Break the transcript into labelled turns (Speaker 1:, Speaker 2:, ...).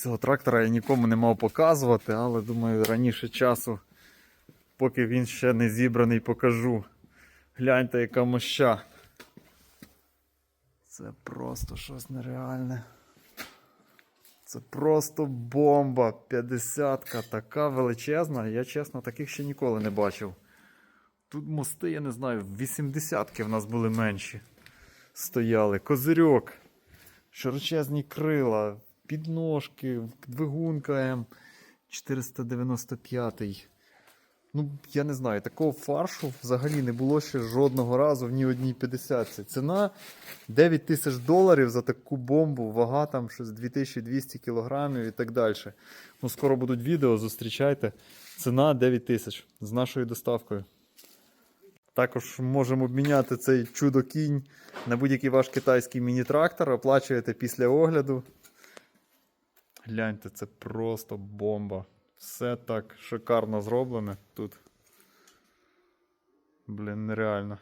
Speaker 1: Цього трактора я нікому не мав показувати, але думаю, раніше часу, поки він ще не зібраний, покажу. Гляньте, яка моща. Це просто щось нереальне. Це просто бомба. 50-ка, така величезна. Я чесно таких ще ніколи не бачив. Тут мости, я не знаю, 80-ки в нас були менші. Стояли. Козирьок, широчезні крила, підножки, двигунка М495. Ну, я не знаю, такого фаршу взагалі не було ще жодного разу в ні одній 50. Ціна 9 тисяч доларів за таку бомбу, вага там щось 2200 кілограмів і так далі. Ну, скоро будуть відео, зустрічайте. Ціна 9 тисяч з нашою доставкою. Також можемо обміняти цей чудо-кінь на будь-який ваш китайський міні-трактор, оплачуєте після огляду. Гляньте, це просто бомба. Все так шикарно зроблене тут. Блін, нереально.